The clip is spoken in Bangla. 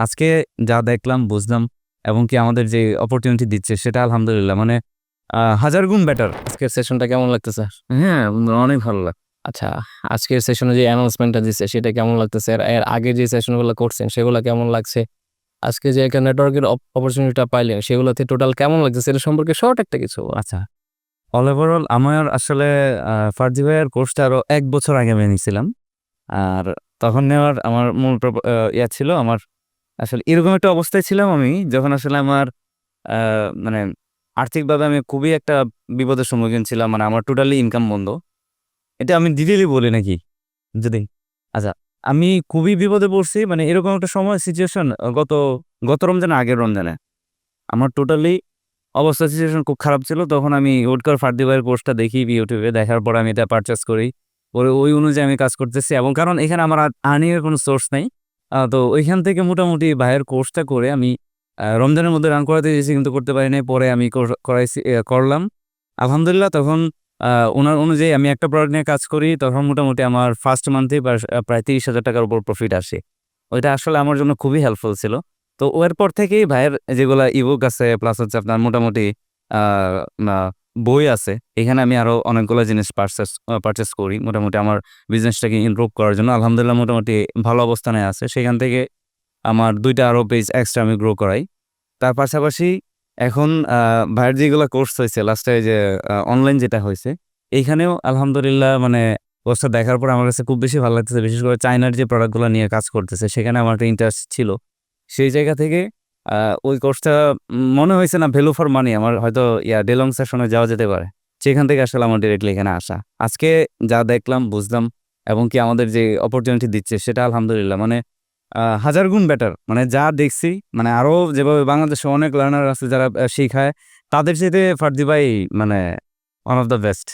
আজকে যা দেখলাম বুঝলাম এবং কি আমাদের যে অপরচুনিটি দিচ্ছে সেটা আলহামদুলিল্লাহ। মানে হাজার গুণ বেটার আজকের সেশনটা কেমন লাগতেছে? হ্যাঁ অনেক ভালো লাগে আচ্ছা আজকের সেশনে যে অ্যানাউন্সমেন্টটা দিচ্ছে সেটা কেমন লাগতেছে? আর এর আগে যে সেশনগুলো করছেন সেগুলো কেমন লাগছে? আজকে যে একটা নেটওয়ার্কের অপরচুনিটিটা পাইলেন সেগুলোতে টোটাল কেমন লাগছে সেটা সম্পর্কে শর্ট একটা কিছু। আচ্ছা। অল ওভারঅল আমার আসলে ফার্জি ভাইয়ের কোর্সটা আরও এক বছর আগে আমি নিয়েছিলাম আর তখন নেওয়ার আমার মূল ইয়া ছিল আমার আসলে এরকম একটা অবস্থায় ছিলাম আমি, যখন আসলে আমার মানে আর্থিকভাবে আমি খুবই একটা বিপদের সম্মুখীন ছিলাম মানে আমার টোটালি ইনকাম বন্ধ। এটা আমি ডিটেলি বলি নাকি? যদি আচ্ছা আমি খুবই বিপদে পড়ছি মানে এরকম একটা সময় সিচুয়েশন গত গত রমজানে আগের রমজানে। আমার টোটালি অবস্থা সিচুয়েশন খুব খারাপ ছিল, তখন আমি উডকার ফার্দি ভাইয়ের কোর্সটা দেখি ইউটিউবে দেখার পর আমি এটা পারচেস করি। ওই অনুযায়ী আমি কাজ করতেছি এবং কারণ এখানে আমার আর্নিংয়ের কোনো সোর্স নেই। তো ওইখান থেকে মোটামুটি ভাইয়ের কোর্সটা করে আমি রমজানের মধ্যে রান করাতে চেয়েছি কিন্তু করতে পারি নাই। পরে আমি কর- করাইছি করলাম। আলহামদুলিল্লাহ তখন ওনার অনুযায়ী আমি একটা প্রোডাক্ট নিয়ে কাজ করি। তখন মোটামুটি আমার ফার্স্ট মান্থে প্রায় তিরিশ হাজার টাকার উপর প্রফিট আসে। ওইটা আসলে আমার জন্য খুবই হেল্পফুল ছিল। তো ওর পর থেকেই ভাইয়ের যেগুলা ইবুক আছে প্লাস হচ্ছে আপনার মোটামুটি বই আছে। এখানে আমি আরও অনেকগুলো জিনিস পারচেস পারচেস করি। মোটামুটি আমার বিজনেসটাকে ইমপ্রুভ করার জন্য। আলহামদুলিল্লাহ মোটামুটি ভালো অবস্থানে আছে। সেখান থেকে আমার দুইটা আরও পেজ এক্সট্রা আমি গ্রো করাই। তার পাশাপাশি এখন ভাইয়ের যেগুলো কোর্স হয়েছে লাস্টে যে অনলাইন যেটা হয়েছে এইখানেও আলহামদুলিল্লাহ মানে কোর্সটা দেখার পর আমার কাছে খুব বেশি ভালো লাগতেছে। বিশেষ করে চায়নার যে প্রোডাক্টগুলো নিয়ে কাজ করতেছে, সেখানে আমার একটা ইন্টারেস্ট ছিল। সেই জায়গা থেকে ওই কোর্সটা মনে হয়েছে না ভ্যালু ফর মানি আমার হয়তো, ইয়া ডেলং সেশনে যাওয়া যেতে পারে। সেখান থেকে আসলে আমার ডিরেক্টলি এখানে আসা। আজকে যা দেখলাম, বুঝলাম, এবং কি আমাদের যে অপরচুনিটি দিচ্ছে, সেটা আলহামদুলিল্লাহ মানে হাজার গুণ বেটার মানে যা দেখছি মানে আরও যেভাবে বাংলাদেশে অনেক লার্নার আছে যারা শিখায়, তাদের সাথে ফার্দি ভাই মানে ওয়ান অফ দ্য বেস্ট